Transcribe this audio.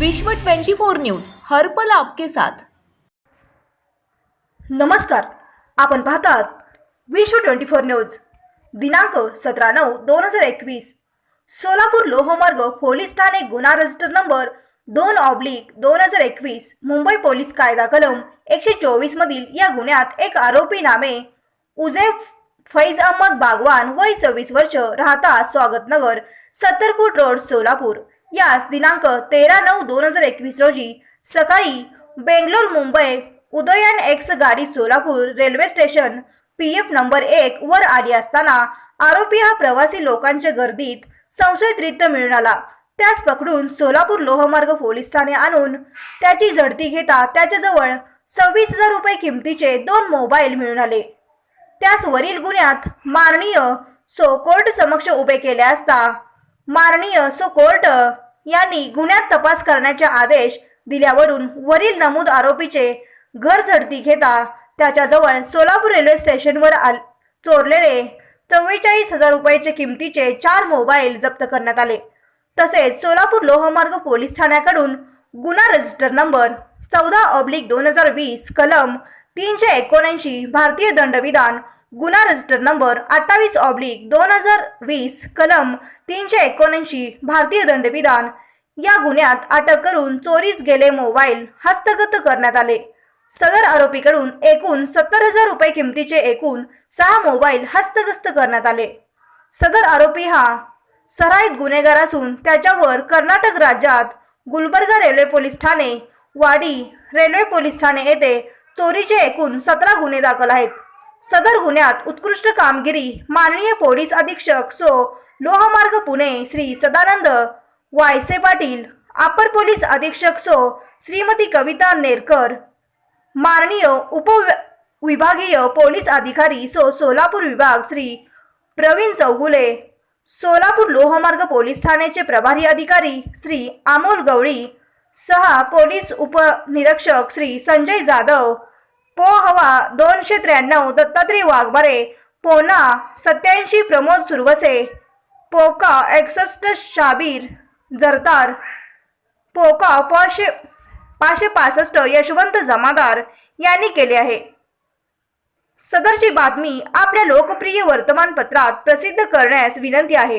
विश्व 24 न्यूज हर पल आपके साथ. नमस्कार आपण पाहतात विश्व ट्वेंटी फोर न्यूज दिनांक सतरा नऊ दोन हजार एकवीस. सोलापूर लोहमार्ग पोलीस ठाणे गुन्हा रजिस्टर नंबर दोन ऑब्लिक दोन हजार एकवीस मुंबई पोलीस कायदा कलम एकशे चोवीस मधील या गुन्ह्यात एक आरोपी नामे उजेफ फैज अहमद बागवान वय सव्वीस वर्ष राहता स्वागतनगर सत्तर फूट रोड सोलापूर. यास दिनांक तेरा नऊ दोन हजार एकवीस रोजी सकाळी बेंगलोर मुंबई उदयन एक्स गाडी Solapur railway station P F number एक वर आली असताना आरोपी हा प्रवासी लोकांच्या गर्दीत संशयितरित्य मिळून आला. त्यास पकडून सोलापूर लोहमार्ग पोलीस ठाणे आणून त्याची झडती घेता त्याच्याजवळ सव्वीस हजार रुपये किमतीचे दोन मोबाईल मिळून आले. त्यास वरील गुन्ह्यात माननीय सो कोर्ट समक्ष उभे केले असता माननीय सुकोर्ट यांनी गुन्ह्यात तपास करण्याचे आदेश दिल्यावरून वरील नमूद आरोपीचे घर झडती घेता. त्याच्याजवळ सोलापूर रेल्वे स्टेशनवर आल चोरलेले चव्वेचाळीस हजार रुपयाचे किमतीचे चार मोबाईल जप्त करण्यात आले. तसेच सोलापूर लोहमार्ग पोलीस ठाण्याकडून गुन्हा रजिस्टर नंबर चौदा ऑब्लिक दोन हजार वीस कलम तीनशे एकोणऐंशी भारतीय दंडविधान गुन्हा रजिस्टर नंबर अठ्ठावीस ऑब्लिक दोन हजार वीस कलम तीनशे एकोणऐंशी भारतीय दंडविधान. या गुन्ह्यात अटक करून चोरीस गेले मोबाईल हस्तगत करण्यात आले. सदर आरोपीकडून एकूण सत्तर हजार रुपये किमतीचे एकूण सहा मोबाईल हस्तगस्त करण्यात आले. सदर आरोपी हा सराईत गुन्हेगार असून त्याच्यावर कर्नाटक राज्यात गुलबर्गा रेल्वे पोलीस ठाणे वाडी रेल्वे पोलीस ठाणे येथे चोरीचे एकूण सतरा गुन्हे दाखल आहेत. सदर गुन्ह्यात उत्कृष्ट कामगिरी माननीय पोलीस अधीक्षक सो लोहमार्ग पुणे श्री सदानंद. वायसे पाटील अपर पोलीस अधीक्षक सो श्रीमती कविता नेरकर. माननीय उप विभागीय पोलीस अधिकारी सो सोलापूर विभाग श्री प्रवीण चौगुले. सोलापूर लोहमार्ग पोलीस ठाण्याचे प्रभारी अधिकारी श्री अमोल गवळी. सहा पोलीस उपनिरीक्षक श्री संजय जाधव. पो हवा दोनशे त्र्याण्णव दत्तात्री वाघमारे. पोना सत्याऐंशी प्रमोद सुरवसे. पोका एकसष्ट शाबीर जरतार. पोका पाचशे पाचशे पासष्ट यशवंत जमादार यांनी केले आहे. सदरची बातमी आपल्या लोकप्रिय वर्तमानपत्रात प्रसिद्ध करण्यास विनंती आहे.